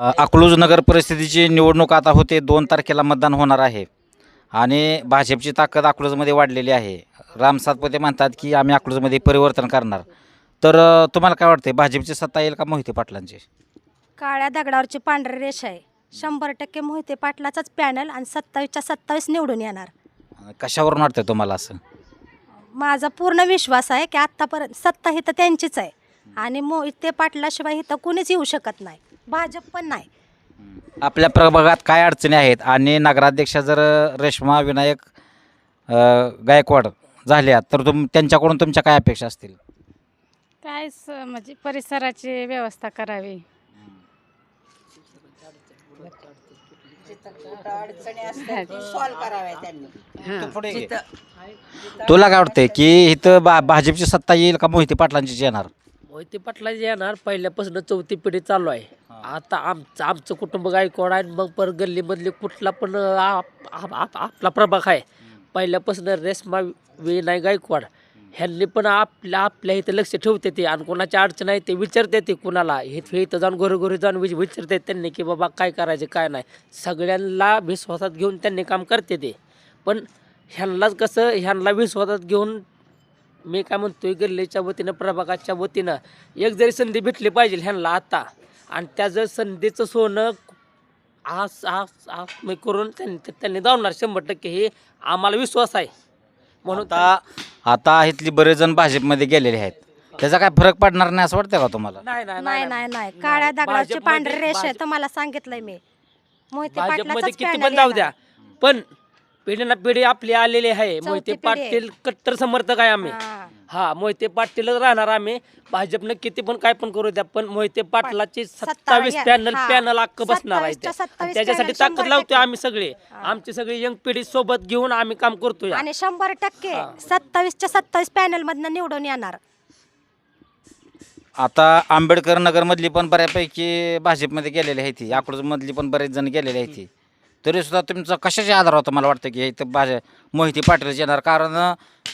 अकलूज नगर परिस्थितीची निवडणूक आता होते. दोन तारखेला मतदान होणार आहे. आणि भाजपची ताकद अकलूजमध्ये वाढलेली आहे. राम सातपुते म्हणतात की आम्ही अकलूजमध्ये परिवर्तन करणार. तर तुम्हाला काय वाटते भाजपची सत्ता येईल का मोहिते पाटलांची? काळ्या दगडावरची पांढरी रेषा आहे. शंभर टक्के मोहिते पाटलाचाच पॅनल आणि सत्तावीसच्या सत्तावीस निवडून येणार. कशावरून वाटतं तुम्हाला असं? माझा पूर्ण विश्वास आहे की आत्तापर्यंत सत्ता ही तर त्यांचीच आहे. आणि मोहिते पाटलाशिवाय इथं कुणीच येऊ शकत नाही. भाजप पण नाही. आपल्या प्रभागात काय अडचणी आहेत? आणि नगराध्यक्षा जर रेश्मा विनायक अ, गायकवाड झाल्या तर तुम त्यांच्याकडून तुमच्या काय अपेक्षा असतील? काय स म्हणजे परिसराची व्यवस्था करावी. तुला काय वाटतंय की इथं बा भाजपची सत्ता येईल का मोहिते पाटलांचीच येणार? मोहिते पाटलाची येणार. पहिल्यापासून चौथी पिढी चालू आहे. आता आमचं आमचं कुटुंब गायकवाड आहे? मग पर गल्लीमधले कुठला पण आप- आप- आप- आपला प्रभाग आहे. पहिल्यापासून रेस्मा विनाय गायकवाड ह्यांनी पण आपल्या आपल्या इथं लक्ष ठेवते ते. आणि कोणाच्या अडचण आहे ते विचारते ते कुणाला. हे हे इथं जाऊन घरोघरी जाऊन विच विचारते त्यांनी की बाबा काय करायचे काय नाही. सगळ्यांना विश्वासात घेऊन त्यांनी काम करते ते. पण ह्यांनाच कसं ह्यांना विश्वासात घेऊन मी काय म्हणतोय गल्लीच्या वतीनं प्रभागाच्या वतीनं एक जरी संधी भेटली पाहिजे ह्यांना आता. आणि त्या जर संधीचं सोनं आज आज मी करून त्यांनी त्यांनी धावणार शंभर टक्के हे आम्हाला विश्वास आहे. म्हणून आता आता इथली बरेच जण भाजपमध्ये गेलेले आहेत. त्याचा काय फरक पडणार नाही असं वाटतं का तुम्हाला? नाही नाही नाही नाही नाही काळ्या दगडावरची भाजपमध्ये- पांढरी रेषा आहे भाजप- तुम्हाला सांगितलंय मी. मोहिते भाजपमध्ये पाटलाचाच किती पॅनल पण जाऊ येणार. द्या पण पिढी ना पिढी आपली आलेली आहे. मोहिते पिढी आहे. पाटील कट्टर समर्थक आहे आम्ही. हा. हा मोहिते पाटीलच राहणार आम्ही. भाजपनं किती पण काय पण करू द्या पण मोहिते पाटलाची सत्ता सत्तावीस पॅनल. पॅनल अख्खं बसणार आहे. आणि त्याच्यासाठी ताकद लावतोय. आम्ही सगळे. आमची सगळी यंग पिढी सोबत घेऊन आम्ही काम करतोय. आणि शंभर टक्के सत्तावीसच्या सत्तावीस पॅनल मधनं निवडून येणार. आता आंबेडकर नगरमधली पण बऱ्यापैकी भाजपमध्ये गेलेली आहे ती. अकलूजमधली पण बरेच जण गेलेले आहेत ती. तरी सुद्धा तुमचा कशाच्या आधारावर मला वाटतं की इथं भाज मोहिती पाटीलच येणार? कारण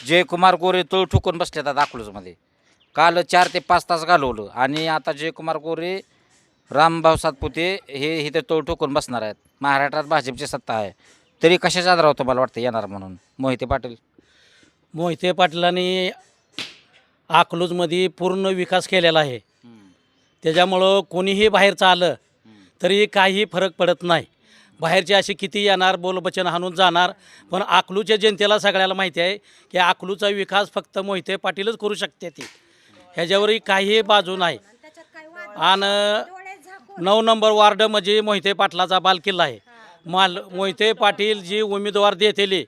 जयकुमार गोरे तळ ठुकून बसले आहेत अकलूजमध्ये काल चार ते पाच तास घालवलं आणि आता जयकुमार गोरे रामभाऊ सातपुते हे इथे तोड ठोकून बसणार आहेत. महाराष्ट्रात भाजपची सत्ता आहे. तरी कशाच्या आधारावर तुम्हाला वाटतं येणार म्हणून? मोहिते पाटील. मोहिते पाटलांनी अकलूजमध्ये पूर्ण विकास केलेला आहे. त्याच्यामुळं कोणीही बाहेरचं आलं तरी काही फरक पडत नाही. बाहेरचे असे किती येणार बोलबचन हाणून जाणार पण अकलूच्या जनतेला सगळ्याला माहिती आहे की अकलूचा विकास फक्त मोहिते पाटीलच करू शकते ती. ह्याच्यावरही काही बाजू नाही. आणि नऊ नंबर वार्ड म्हणजे मोहिते पाटलाचा बालकिल्ला आहे. माल मोहिते पाटील जी उमेदवार देतेली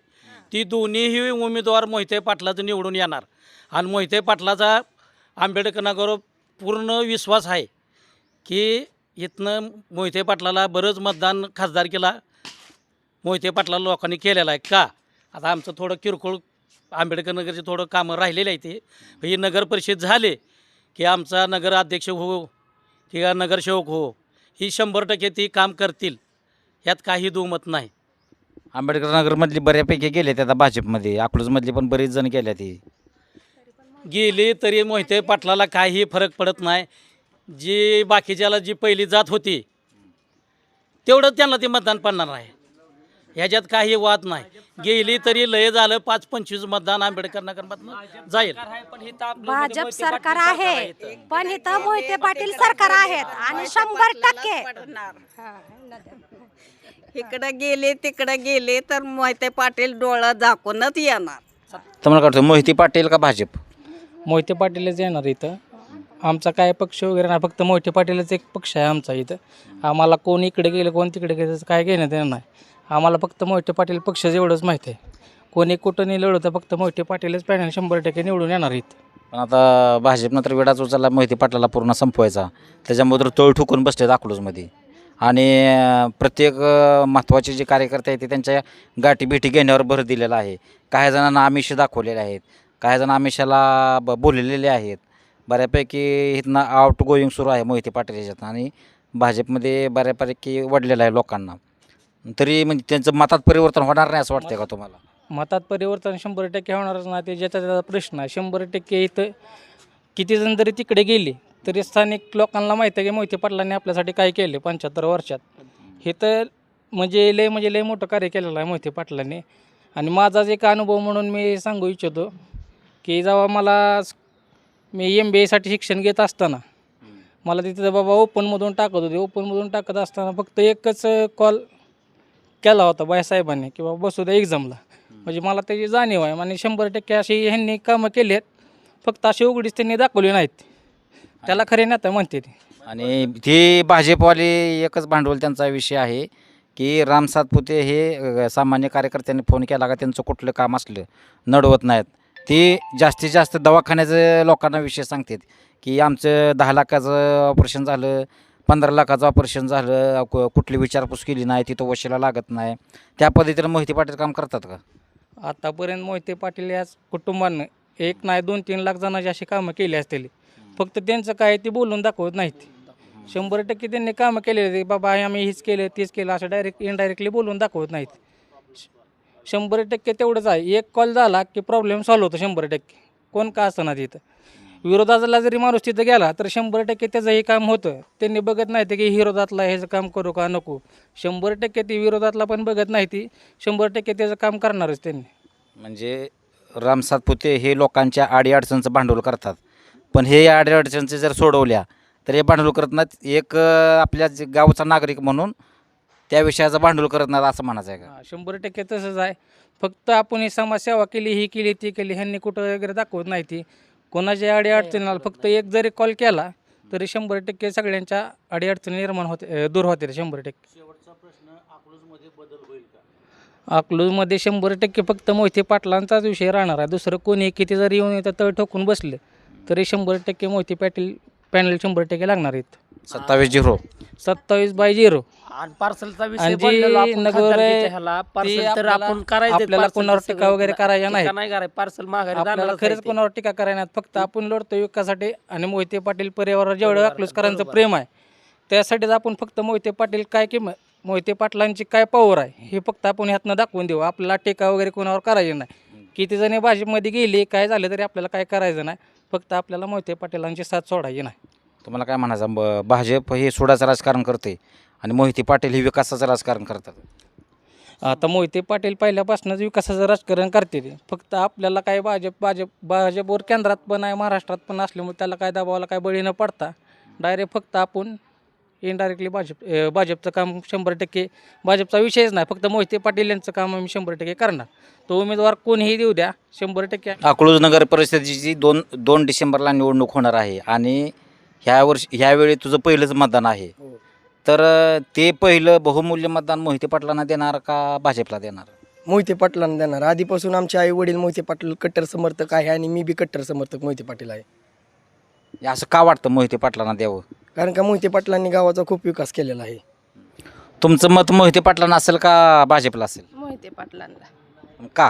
ती दोन्हीही उमेदवार मोहिते पाटलाचं निवडून येणार. आणि मोहिते पाटलाचा आंबेडकरनगर पूर्ण विश्वास आहे की इथनं मोहिते पाटलाला बरंच मतदान खासदार केला. मोहिते पाटला लोकांनी केलेलं आहे का? आता आमचं थोडं किरकोळ आंबेडकर नगरचे थोडं कामं राहिलेले आहे ते. ही नगर परिषद झाले की आमचा नगराध्यक्ष हो किंवा नगरसेवक हो ही शंभर टक्के ती काम करतील. यात काही दुमत नाही. आंबेडकर नगरमधली बऱ्यापैकी गेले आता भाजपमध्ये. अकलूजमधली पण बरेच जण गेल्या ती गेली तरी मोहिते पाटलाला काही फरक पडत नाही. जी बाकीच्याला जी पहिली जात होती तेवढं त्यांना ते मतदान पडणार आहे. ह्याच्यात काही वाद नाही. गेली तरी लय झालं पाच पंचवीस मतदान आंबेडकर नगरमधनं जाईल. भाजप सरकार आहे पण इथं मोहिते पाटील सरकार आहेत आणि शंभर टक्के. इकडं गेले तिकडं गेले तर मोहिते पाटील डोळं झाकूनच येणार. तुम्हाला मोहिती पाटील का भाजप? मोहिते पाटीलच येणार इथं. आमचा काय पक्ष वगैरे नाही फक्त मोठे पाटीलच एक पक्ष आहे आमचा इथं. आम्हाला कोण इकडे गेलं कोण तिकडे गेलं त्याचं काय घेणं देणं नाही. आम्हाला फक्त मोठे पाटील पक्ष एवढंच माहिती आहे. कोणी कुठं नाही लढवतं फक्त मोठे पाटीलच पॅनल शंभर टक्के निवडून येणार आहेत. पण आता भाजपनं तर वेळाच उचलला मोहिते पाटलाला पूर्ण संपवायचा. त्याच्यामुळे तर तळ ठुकून बसले अकलूजमध्ये आणि प्रत्येक महत्त्वाचे जे कार्यकर्ते आहेत ते त्यांच्या गाठी भेटी घेण्यावर भर दिलेला आहे. काही जणांना आमिष दाखवलेले आहेत. काही जण आमिषाला ब बोललेले आहेत. बऱ्यापैकी इथनं आउट गोईंग सुरू आहे मोहिते पाटील याच्यात आणि भाजपमध्ये बऱ्यापैकी वडलेलं आहे लोकांना. तरी म्हणजे त्यांचं मतात परिवर्तन होणार नाही असं वाटतंय का तुम्हाला? मतात परिवर्तन शंभर टक्के होणारच नाही ते ज्याचा त्याचा प्रश्न आहे. शंभर टक्के इथं किती जण जरी तिकडे गेले तरी स्थानिक लोकांना माहिती आहे की मोहिते पाटलांनी आपल्यासाठी काय केले पंच्याहत्तर वर्षात. हे तर म्हणजे लय म्हणजे लय मोठं कार्य केलेलं आहे मोहिते पाटलांनी. आणि माझाच एक अनुभव म्हणून मी सांगू इच्छितो की जेव्हा मला मी एम बी एसाठी शिक्षण घेत असताना मला तिथं बाबा ओपनमधून टाकत होते. ओपनमधून टाकत असताना फक्त एकच कॉल केला होता बायसाहेबांनी की बाबा बसू द्या एक्झामला म्हणजे मला त्याची जाणीव आहे आणि शंभर टक्के अशी ह्यांनी कामं केली आहेत फक्त अशी उघडीच त्यांनी दाखवली नाहीत. त्याला खरे नेता म्हणते ते. आणि ते भाजपवाले एकच भांडवल त्यांचा विषय आहे की राम सातपुते हे सामान्य कार्यकर्त्यांनी फोन केला का त्यांचं कुठलं काम असलं नडवत नाहीत. ते जास्तीत जास्त दवाखान्याचं लोकांना विषय सांगतात की आमचं दहा लाखाचं ऑपरेशन झालं पंधरा लाखाचं ऑपरेशन झालं कु- कुठली विचारपूस केली नाही तिथं वशिला लागत नाही. त्या पद्धतीनं मोहिते पाटील काम करतात का? आतापर्यंत मोहिते पाटील याच कुटुंबानं एक नाही दोन तीन लाख जणांची अशी कामं केली असतील. फक्त त्यांचं काय ते बोलून दाखवत नाहीत. शंभर टक्के त्यांनी कामं केलेली आहेत. बाबा आम्ही हेच केलं तेच केलं असं डायरेक्ट इनडायरेक्टली बोलून दाखवत नाहीत. शंभर टक्के तेवढंच आहे. एक कॉल झाला की प्रॉब्लेम सॉल्व्ह होतो शंभर टक्के. कोण का असं ना तिथं? विरोधातला जरी माणूस तिथं गेला तर शंभर टक्के त्याचं हे काम होतं. त्यांनी बघत नाही ते की विरोधातला ह्याचं काम करू का नको. शंभर टक्के ती विरोधातला पण बघत नाही ती. शंभर टक्के त्याचं काम करणारच त्यांनी. म्हणजे राम सातपुते हे लोकांच्या आडीअडचणचं भांडवल करतात. पण हे अडीअडचणचे जर सोडवल्या तर हे भांडवल करत नाहीत. एक अ, आपल्या जे गावचा नागरिक म्हणून त्या विषयाचं भांडवल करत नाहीत असं म्हणायचं आहे का? हा, शंभर टक्के तसंच आहे. फक्त आपण ही समाजसेवा केली ही केली ती केली ह्यांनी कुठं वगैरे दाखवत नाही ती. कोणाच्या अडीअडचणीला फक्त एक जरी कॉल केला तरी शंभर टक्के सगळ्यांच्या अडीअडचणी निर्माण होते अ, दूर होते शंभर टक्के. अकलूजमध्ये शंभर टक्के फक्त मोहिते पाटलांचाच विषय राहणार आहे. दुसरं कोणी किती जरी येऊन इथं तळ ठोकून बसले तरी शंभर टक्के मोहिते पाटील पॅनल शंभर टक्के लागणार आहेत. सत्तावीस झिरो. सत्तावीस बाय झिरो. आणि पार्सलचा आणि विषय जी बोललेलो आपण नगर आहे, खासदारकीच्या ह्याला ती पार्सल तर आपल्याला- आपण करायचं आपल्याला कोणावर टीका वगैरे करायच्या नाहीत. नाही. करायचं पार्सल माघारी आपल्याला जाणारच खरंच आहे ते. कोणावर टीका करायला नाही. फक्त आपण लढतो विकासासाठी आणि मोहिते पाटील परिवारावर जेवढं अकलूजकरांचं प्रेम आहे त्यासाठीच आपण फक्त मोहिते पाटील काय किंमत मोहिते पाटलांची काय पॉवर आहे हे फक्त आपण ह्यातनं दाखवून देऊ. आपल्याला टीका वगैरे कोणावर करायची नाही. किती जणी भाजपमध्ये गेली काय झालं तरी आपल्याला काय करायचं नाही. फक्त आपल्याला मोहिते पाटीलांची साथ सोडायची नाही. तुम्हाला काय म्हणायचं? ब- भाजप हे सोडाचं राजकारण करते आणि मोहिते पाटील हे विकासाचं राजकारण करतात. आता मोहिते पाटील पहिल्यापासूनच विकासाचं राजकारण करते ते. फक्त आपल्याला काय भाजप भाजप भाजपवर केंद्रात पण आहे महाराष्ट्रात पण असल्यामुळे त्याला काय दबावाला काय बळी न पडता डायरेक्ट फक्त आपण इनडायरेक्टली भाजप अं, भाजपचं काम शंभर टक्के भाजपचा विषयच नाही. फक्त मोहिते पाटील यांचं काम आम्ही शंभर टक्के करणार. तो उमेदवार कोणीही देऊ द्या शंभर टक्के. अकलूज नगर परिषदेची दोन दोन डिसेंबरला निवडणूक होणार आहे आणि ह्या वर्षी ह्यावेळी तुझं पहिलंच मतदान आहे. तर ते पहिलं बहुमूल्य मतदान मोहिते पाटलांना देणार का भाजपला देणार? मोहिते पाटलांना देणार. आधीपासून आमचे आई वडील मोहिते पाटील कट्टर समर्थक आहे आणि मी बी कट्टर समर्थक मोहिते पाटील आहे. असं का वाटतं मोहिते पाटलांना द्यावं? कारण का मोहिते पाटलांनी गावाचा खूप विकास केलेला आहे. तुमचं मत मोहिते पाटलांना असेल का भाजपला असेल? मोहिते पाटलांना. का?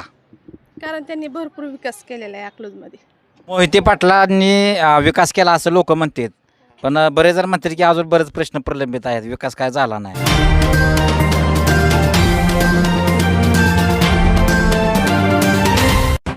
कारण त्यांनी भरपूर विकास केलेला आहे अकलूजमध्ये. मोहिते पाटलांनी अ, विकास केला असं लोक म्हणतात. पण बरेच जण म्हणतात की अजून बरेच प्रश्न प्रलंबित आहेत. विकास काय झाला नाही?